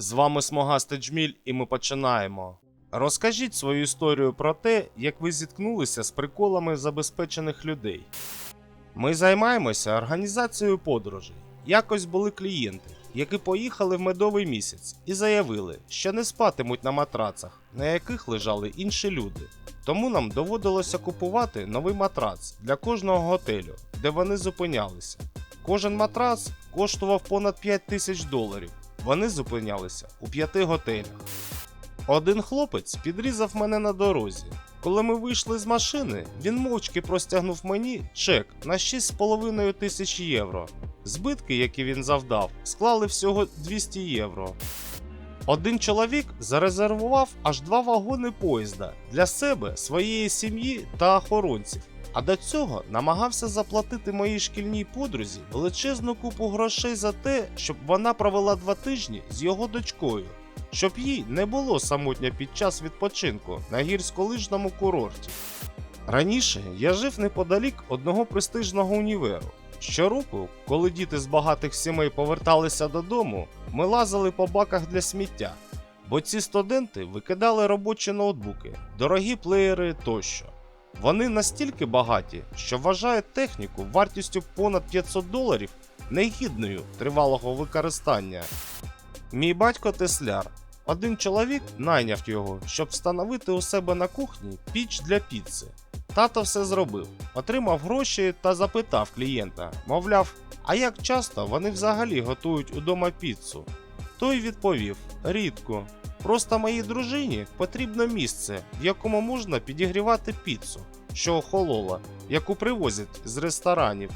З вами Смогаста Джміль, і ми починаємо. Розкажіть свою історію про те, як ви зіткнулися з приколами забезпечених людей. Ми займаємося організацією подорожей. Якось були клієнти, які поїхали в медовий місяць і заявили, що не спатимуть на матрацах, на яких лежали інші люди. Тому нам доводилося купувати новий матрац для кожного готелю, де вони зупинялися. Кожен матрац коштував понад 5 тисяч доларів. Вони зупинялися у п'яти готелях. Один хлопець підрізав мене на дорозі. Коли ми вийшли з машини, він мовчки простягнув мені чек на 6,5 тисяч євро. Збитки, які він завдав, склали всього 200 євро. Один чоловік зарезервував аж два вагони поїзда для себе, своєї сім'ї та охоронців. А до цього намагався заплатити моїй шкільній подрузі величезну купу грошей за те, щоб вона провела два тижні з його дочкою, щоб їй не було самотньо під час відпочинку на гірськолижному курорті. Раніше я жив неподалік одного престижного універу. Щороку, коли діти з багатих сімей поверталися додому, ми лазили по баках для сміття, бо ці студенти викидали робочі ноутбуки, дорогі плеєри тощо. Вони настільки багаті, що вважають техніку вартістю понад 500 доларів негідною тривалого використання. Мій батько Тесляр. Один чоловік найняв його, щоб встановити у себе на кухні піч для піци. Тато все зробив, отримав гроші та запитав клієнта, мовляв, а як часто вони взагалі готують удома піцу? Той відповів: рідко. Просто моїй дружині потрібно місце, в якому можна підігрівати піцу, що охолола, яку привозять з ресторанів.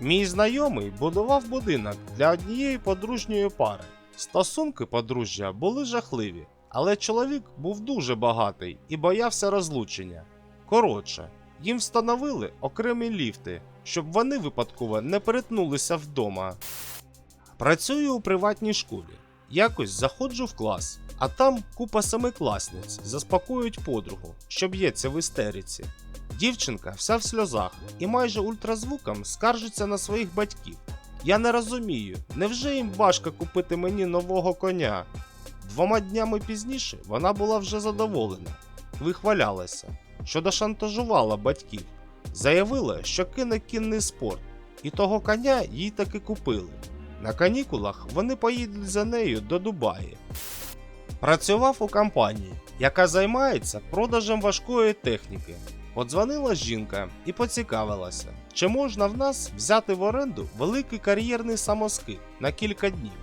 Мій знайомий будував будинок для однієї подружньої пари. Стосунки подружжя були жахливі, але чоловік був дуже багатий і боявся розлучення. Коротше, їм встановили окремі ліфти, щоб вони випадково не перетнулися вдома. Працюю у приватній школі. Якось заходжу в клас, а там купа семикласниць заспокоюють подругу, що б'ється в істериці. Дівчинка вся в сльозах і майже ультразвуком скаржиться на своїх батьків. Я не розумію, невже їм важко купити мені нового коня? Двома днями пізніше вона була вже задоволена, вихвалялася, що дошантажувала батьків, заявила, що кине кінний спорт, і того коня їй таки купили. На канікулах вони поїдуть за нею до Дубаї. Працював у компанії, яка займається продажем важкої техніки. Подзвонила жінка і поцікавилася, чи можна в нас взяти в оренду великий кар'єрний самоскид на кілька днів.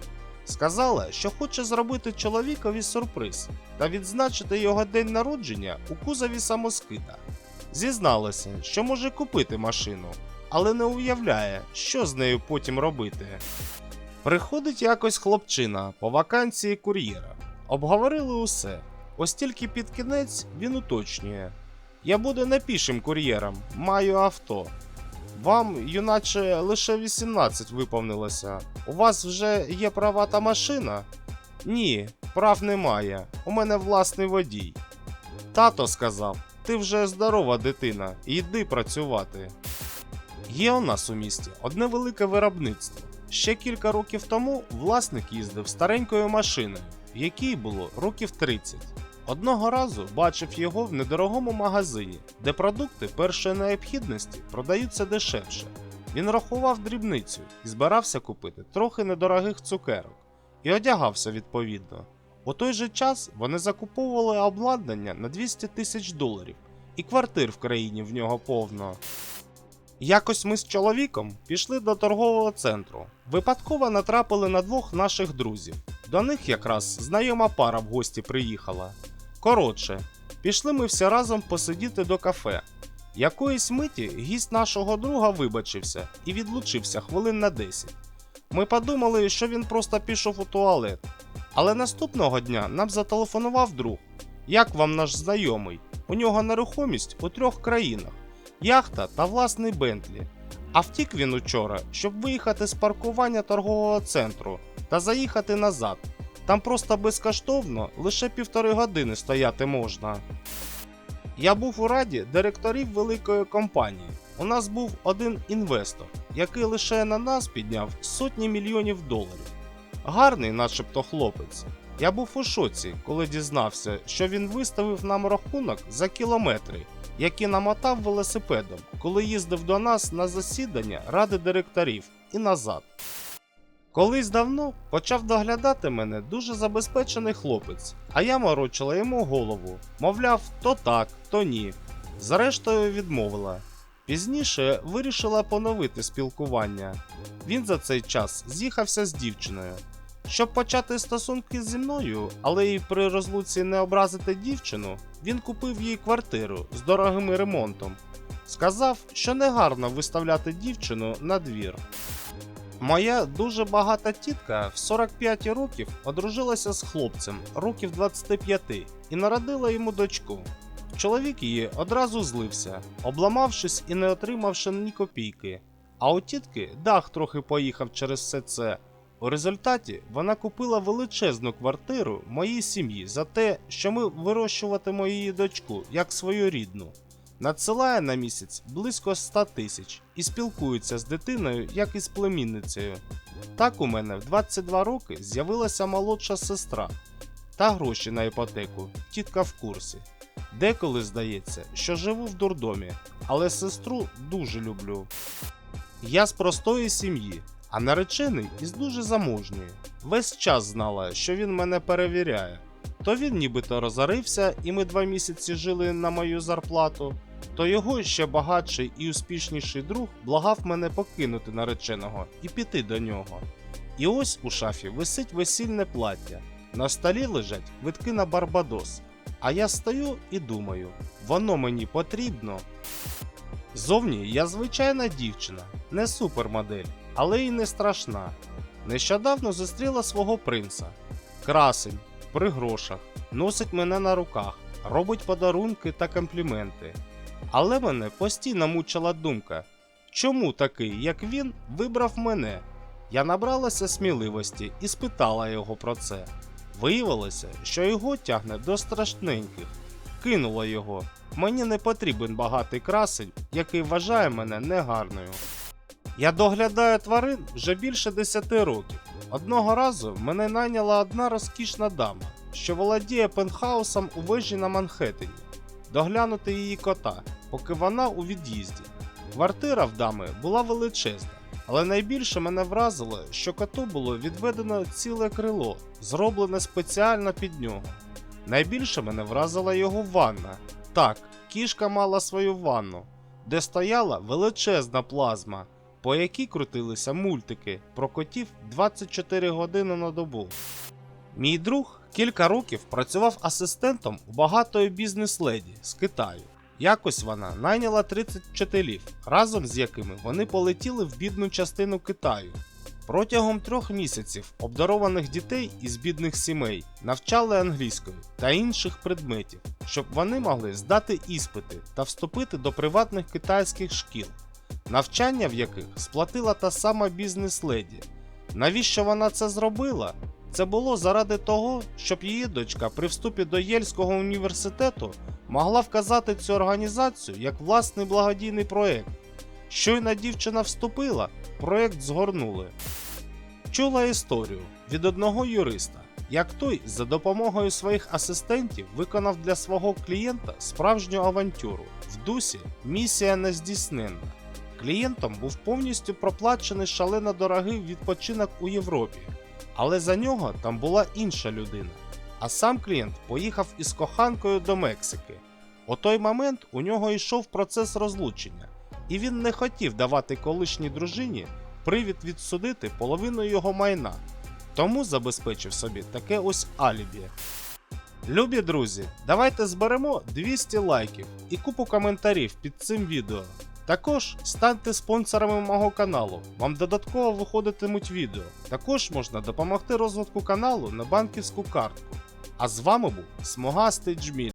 Сказала, що хоче зробити чоловікові сюрприз та відзначити його день народження у кузові самоскида. Зізналася, що може купити машину, але не уявляє, що з нею потім робити. Приходить якось хлопчина по вакансії кур'єра. Обговорили усе. Ось тільки під кінець він уточнює. Я буду не пішим кур'єром, маю авто. Вам, юначе, лише 18 виповнилося. У вас вже є права та машина? Ні, прав немає. У мене власний водій. Тато сказав: ти вже здорова дитина, йди працювати. Є у нас у місті одне велике виробництво. Ще кілька років тому власник їздив старенькою машиною, в якій було років 30. Одного разу бачив його в недорогому магазині, де продукти першої необхідності продаються дешевше. Він рахував дрібницю і збирався купити трохи недорогих цукерок і одягався відповідно. У той же час вони закуповували обладнання на 200 тисяч доларів, і квартир в країні в нього повно. Якось ми з чоловіком пішли до торгового центру. Випадково натрапили на двох наших друзів. До них якраз знайома пара в гості приїхала. Коротше, пішли ми всі разом посидіти до кафе. Якоїсь миті гість нашого друга вибачився і відлучився хвилин на 10. Ми подумали, що він просто пішов у туалет. Але наступного дня нам зателефонував друг. Як вам наш знайомий? У нього нерухомість у трьох країнах яхта та власний Бентлі. А втік він учора, щоб виїхати з паркування торгового центру та заїхати назад. Там просто безкоштовно лише півтори години стояти можна. Я був у раді директорів великої компанії. У нас був один інвестор, який лише на нас підняв сотні мільйонів доларів. Гарний, начебто хлопець. Я був у шоці, коли дізнався, що він виставив нам рахунок за кілометри, які намотав велосипедом, коли їздив до нас на засідання ради директорів і назад. Колись давно почав доглядати мене дуже забезпечений хлопець, а я морочила йому голову, мовляв, то так, то ні. Зрештою відмовила. Пізніше вирішила поновити спілкування. Він за цей час з'їхався з дівчиною. Щоб почати стосунки зі мною, але й при розлуці не образити дівчину, він купив їй квартиру з дорогим ремонтом. Сказав, що негарно виставляти дівчину на двір. Моя дуже багата тітка в 45 років одружилася з хлопцем років 25 і народила йому дочку. Чоловік її одразу злився, обламавшись і не отримавши ні копійки. А у тітки дах трохи поїхав через все це. У результаті вона купила величезну квартиру моїй сім'ї за те, що ми вирощуватимо її дочку як свою рідну. Надсилає на місяць близько 100 тисяч і спілкується з дитиною, як із племінницею. Так у мене в 22 роки з'явилася молодша сестра та гроші на іпотеку, тітка в курсі. Деколи здається, що живу в дурдомі, але сестру дуже люблю. Я з простої сім'ї, а наречений із дуже заможньої. Весь час знала, що він мене перевіряє. То він нібито розорився, і ми два місяці жили на мою зарплату, то його ще багатший і успішніший друг благав мене покинути нареченого і піти до нього. І ось у шафі висить весільне плаття. На столі лежать квитки на Барбадос. А я стою і думаю, воно мені потрібно. Зовні я звичайна дівчина, не супермодель, але й не страшна. Нещодавно зустріла свого принца. Красень, при грошах, носить мене на руках, робить подарунки та компліменти. Але мене постійно мучила думка, чому такий, як він, вибрав мене? Я набралася сміливості і спитала його про це. Виявилося, що його тягне до страшненьких. Кинула його. Мені не потрібен багатий красень, який вважає мене негарною. Я доглядаю тварин вже більше 10 років. Одного разу мене найняла одна розкішна дама, що володіє пентхаусом у вежі на Манхеттені, доглянути її кота, поки вона у від'їзді. Квартира в дами була величезна, але найбільше мене вразило, що коту було відведено ціле крило, зроблене спеціально під нього. Найбільше мене вразила його ванна. Так, кішка мала свою ванну, де стояла величезна плазма, по якій крутилися мультики про котів 24 години на добу. Мій друг кілька років працював асистентом у багатої бізнес-леді з Китаю. Якось вона найняла 30 вчителів, разом з якими вони полетіли в бідну частину Китаю. Протягом трьох місяців обдарованих дітей із бідних сімей навчали англійською та інших предметів, щоб вони могли здати іспити та вступити до приватних китайських шкіл, навчання в яких сплатила та сама бізнес-леді. Навіщо вона це зробила? Це було заради того, щоб її дочка при вступі до Єльського університету могла вказати цю організацію як власний благодійний проект. Щойно дівчина вступила, проект згорнули. Чула історію від одного юриста, як той за допомогою своїх асистентів виконав для свого клієнта справжню авантюру в дусі місія нездійсненна. Клієнтом був повністю проплачений шалено дорогий відпочинок у Європі, але за нього там була інша людина. А сам клієнт поїхав із коханкою до Мексики. У той момент у нього йшов процес розлучення, і він не хотів давати колишній дружині привід відсудити половину його майна, тому забезпечив собі таке ось алібі. Любі друзі, давайте зберемо 200 лайків і купу коментарів під цим відео. Також станьте спонсорами мого каналу, вам додатково виходитимуть відео. Також можна допомогти розвитку каналу на банківську картку. А з вами був Смугастий Джміль.